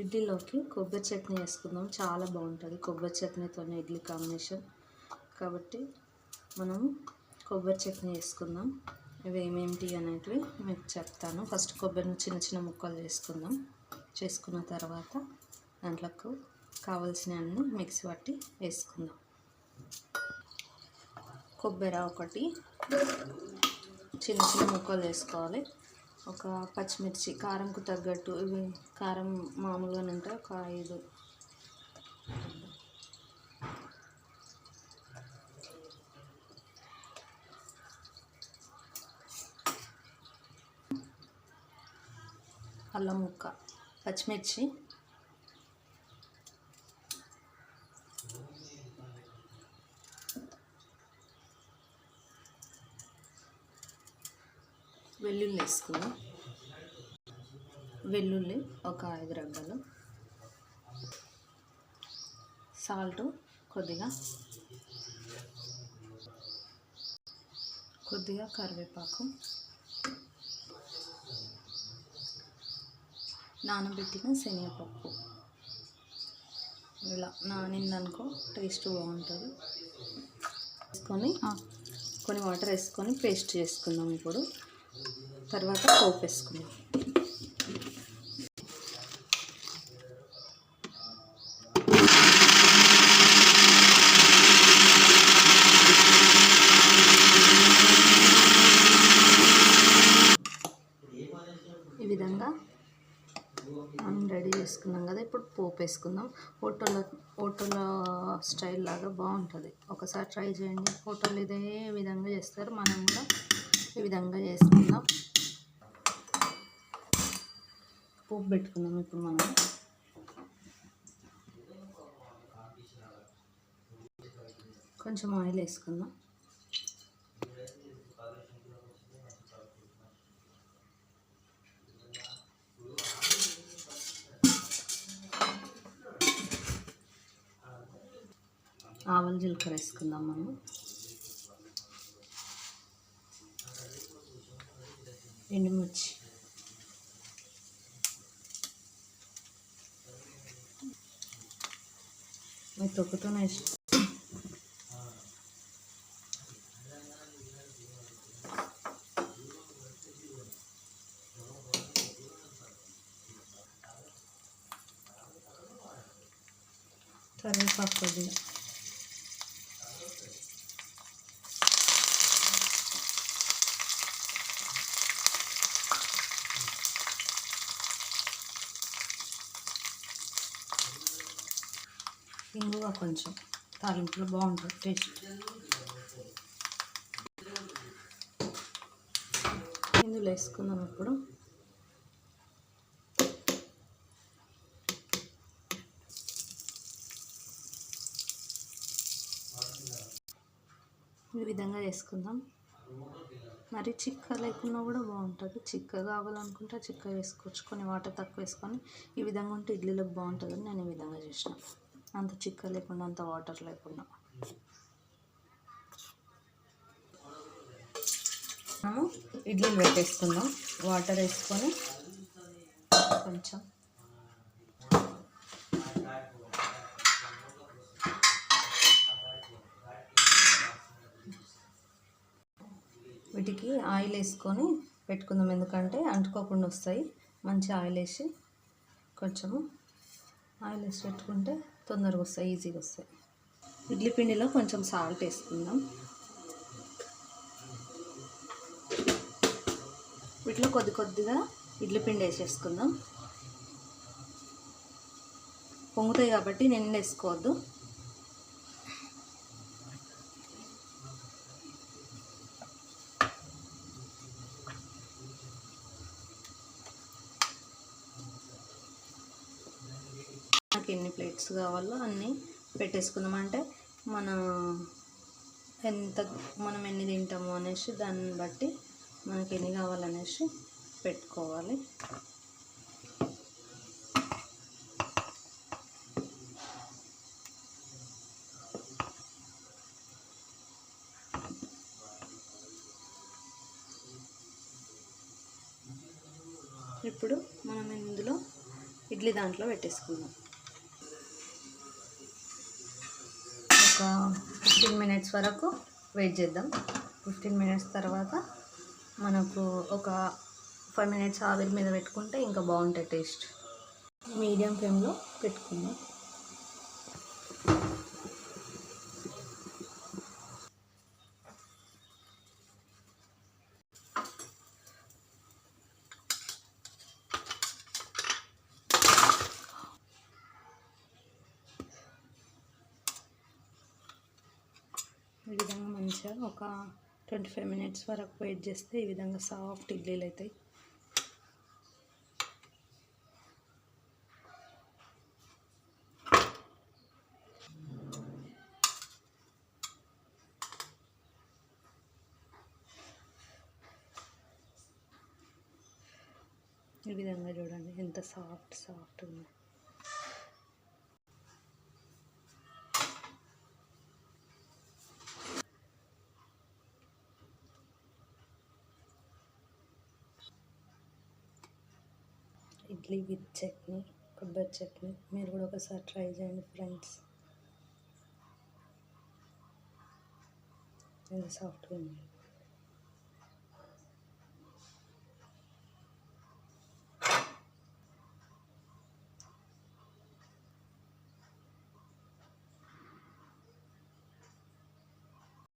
ఇడ్లీలోకి కొబ్బరి చట్నీ వేసుకుందాం. చాలా బాగుంటుంది కొబ్బరి చట్నీతో ఇడ్లీ కాంబినేషన్. కాబట్టి మనం కొబ్బరి చట్నీ వేసుకుందాం. ఇవి ఏమేమిటి అనేటివి మీకు చెప్తాను. ఫస్ట్ కొబ్బరిని చిన్న చిన్న ముక్కలు చేసుకుందాం చేసుకున్న తర్వాత దాంట్లోకి కావాల్సిన అన్ని మిక్సీ పట్టి వేసుకుందాం. కొబ్బరి ఒకటి. చిన్న చిన్న ముక్కలు వేసుకోవాలి. ఒక పచ్చిమిర్చి కారంకు తగ్గట్టు ఇవి కారం మామూలుగానే ఉంటాయి ఒక ఐదు. అల్లం ముక్క పచ్చిమిర్చి. వెల్లుల్లి వేసుకుందాం. వెల్లుల్లి ఒక ఐదు రబ్బలు సాల్ట్ కొద్దిగా. కొద్దిగా కరివేపాకు. నానబెట్టిన శనగపప్పు. ఇలా నానిందనుకో టేస్ట్ బాగుంటుంది. వేసుకొని కొన్ని వాటర్ వేసుకొని పేస్ట్ చేసుకుందాం ఇప్పుడు. తర్వాత పోపు వేసుకుందాం. ఈ విధంగా మనం రెడీ చేసుకున్నాం కదా ఇప్పుడు పోపు వేసుకుందాం. హోటల్లో హోటల్లో స్టైల్ లాగా బాగుంటుంది. ఒకసారి ట్రై చేయండి. హోటల్ ఇదే విధంగా చేస్తారు. మనం కూడా ఈ విధంగా చేసుకుందాం. పోపు పెట్టుకుందాం ఇప్పుడు మనం. కొంచెం ఆయిల్ వేసుకుందాం. ఆవల జీలకర్ర వేసుకుందాం మనం. ఎండుమిర్చి మీరు తొక్కుతూనే ఇష్టం కరివేపాకు కొద్దిగా ఇంగువ కొంచెం తాలింపులో బాగుంటుంది టేస్ట్. ఇందులో వేసుకుందాం ఇప్పుడు. ఈ విధంగా చేసుకుందాం మరి చిక్క లేకున్నా కూడా బాగుంటుంది. చిక్క కావాలనుకుంటే చిక్క వేసుకోవచ్చు కొన్ని వాటర్ తక్కువ వేసుకొని ఈ విధంగా ఉంటే ఇడ్లీలోకి బాగుంటుందని నేను ఈ విధంగా చేసినాను అంత చిక్క లేకుండా అంత వాటర్ లేకుండా. మనము ఇడ్లీలు పెట్టేసుకుందాం. వాటర్ వేసుకొని కొంచెం వీటికి ఆయిల్ వేసుకొని పెట్టుకుందాం. ఎందుకంటే అంటుకోకుండా వస్తాయి. మంచి ఆయిల్ వేసి కొంచెము ఆయిల్ వేసి పెట్టుకుంటే తొందరగా వస్తాయి ఈజీగా వస్తాయి ఇడ్లీ పిండిలో కొంచెం సాల్ట్ వేసుకుందాం. వీటిలో కొద్ది కొద్దిగా ఇడ్లీ పిండి వేసేసుకుందాం. పొంగుతాయి కాబట్టి నిన్న వేసుకోవద్దు మనకి ఎన్ని ప్లేట్స్ కావాలో అన్నీ పెట్టేసుకుందాం. అంటే మన ఎంత మనం ఎన్ని తింటాము అనేసి దాన్ని బట్టి మనకి ఎన్ని కావాలనేసి పెట్టుకోవాలి. ఇప్పుడు మనం ఇందులో ఇడ్లీ దాంట్లో పెట్టేసుకుందాం. ఒక ఫిఫ్టీన్ మినిట్స్ వరకు వెయిట్ చేద్దాం. ఫిఫ్టీన్ మినిట్స్ తర్వాత మనకు ఒక ఫైవ్ మినిట్స్ ఆవిరి మీద పెట్టుకుంటే ఇంకా బాగుంటాయి టేస్ట్. మీడియం ఫ్లేమ్లో పెట్టుకుందాం. ఈ విధంగా మంచిగా ఒక ట్వంటీ ఫైవ్ మినిట్స్ వరకు వెయిట్ చేస్తే ఈ విధంగా సాఫ్ట్ ఇడ్లీలు అవుతాయి ఈ విధంగా చూడండి ఎంత సాఫ్ట్ సాఫ్ట్ ఉంది. ఇడ్లీ విత్ చట్నీ కొబ్బరి చట్నీ. మీరు కూడా ఒకసారి ట్రై చేయండి ఫ్రెండ్స్. ఎంత సాఫ్ట్గా ఉంది.